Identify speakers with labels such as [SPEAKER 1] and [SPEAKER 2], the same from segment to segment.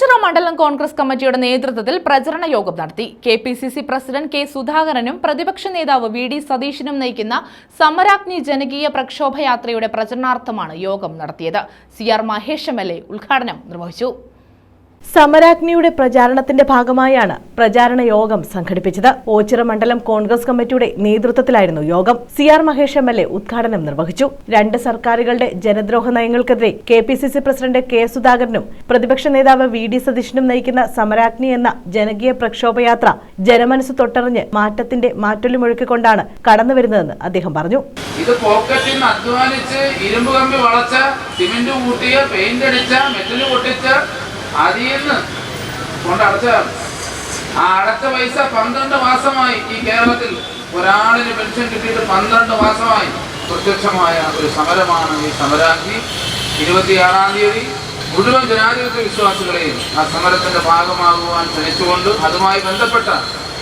[SPEAKER 1] ഓച്ചിറ മണ്ഡലം കോൺഗ്രസ് കമ്മിറ്റിയുടെ നേതൃത്വത്തിൽ പ്രചരണ യോഗം നടത്തി. K P C C president K സുധാകരനും പ്രതിപക്ഷ നേതാവ് വി ഡി സതീശനും നയിക്കുന്ന സമരാഗ്നി ജനകീയ പ്രക്ഷോഭയാത്രയുടെ പ്രചരണാർത്ഥമാണ് യോഗം നടത്തിയത്. C R Mahesh M L A ഉദ്ഘാടനം നിർവഹിച്ചു.
[SPEAKER 2] സമരാഗ്നിയുടെ പ്രചാരണത്തിന്റെ ഭാഗമായാണ് പ്രചാരണ യോഗം സംഘടിപ്പിച്ചത്. ഓച്ചിറ മണ്ഡലം കോൺഗ്രസ് കമ്മിറ്റിയുടെ നേതൃത്വത്തിലായിരുന്നു യോഗം. C R Mahesh M L A ഉദ്ഘാടനം നിർവഹിച്ചു. രണ്ട് സർക്കാരുകളുടെ ജനദ്രോഹ നയങ്ങൾക്കെതിരെ K P C C president K സുധാകരനും പ്രതിപക്ഷ നേതാവ് വി ഡി സതീശനും നയിക്കുന്ന സമരാഗ്നി എന്ന ജനകീയ പ്രക്ഷോഭയാത്ര ജനമനസ് തൊട്ടറിഞ്ഞ് മാറ്റത്തിന്റെ മാറ്റൊലിമൊഴുക്കിക്കൊണ്ടാണ് കടന്നുവരുന്നതെന്ന് അദ്ദേഹം പറഞ്ഞു.
[SPEAKER 3] ഇത് പോക്കറ്റിൽ അധ്വാനിച്ച് ഇരുമ്പ് കമ്പി വളച്ച സിമെന്റ് കൂട്ടിയ പെയിന്റ് അടിച്ച മെറ്റൽ പൊട്ടിച്ച അതിൽ നിന്ന് കൊണ്ടടച്ചതാണ് ആ അടച്ച പൈസ പന്ത്രണ്ട് മാസമായി ഈ കേരളത്തിൽ ഒരാളിന് പെൻഷൻ കിട്ടിയിട്ട് പന്ത്രണ്ട് മാസമായി പ്രത്യക്ഷമായ ഒരു സമരമാണ് ഈ സമരാഗ്നി ഇരുപത്തിയാറാം തീയതി മുഴുവൻ ജനാധിപത്യ വിശ്വാസികളെയും ആ സമരത്തിന്റെ ഭാഗമാകുവാൻ ക്ഷണിച്ചുകൊണ്ട് അതുമായി ബന്ധപ്പെട്ട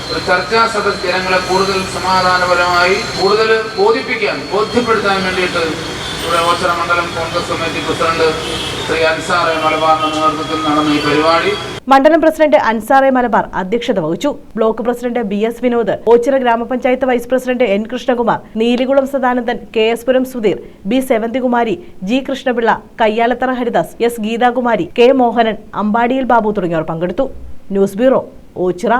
[SPEAKER 3] ഒരു ചർച്ചാ സദസ് ജനങ്ങളെ കൂടുതൽ സമാധാനപരമായി കൂടുതൽ ബോധിപ്പിക്കാൻ ബോധ്യപ്പെടുത്താൻ വേണ്ടിയിട്ട് ഓച്ചറ മണ്ഡലം കോൺഗ്രസ് കമ്മിറ്റി പ്രസിഡന്റ് ശ്രീ അൻസാറെ മലബാറിന്റെ നേതൃത്വത്തിൽ നടന്ന ഈ പരിപാടി.
[SPEAKER 2] മണ്ഡലം പ്രസിഡന്റ് അൻസാറെ മലബാർ അധ്യക്ഷത വഹിച്ചു. Block president B S Vinod Ochira ഗ്രാമപഞ്ചായത്ത് vice president N Krishnakumar Neelikulam Sadanandan K S Puram Sudheer B Sevanthikumari G Krishnapillai Kayyalathara Haridas S Geethakumari K Mohanan അമ്പാടിയിൽ Babu തുടങ്ങിയവർ പങ്കെടുത്തു. News bureau Ochira.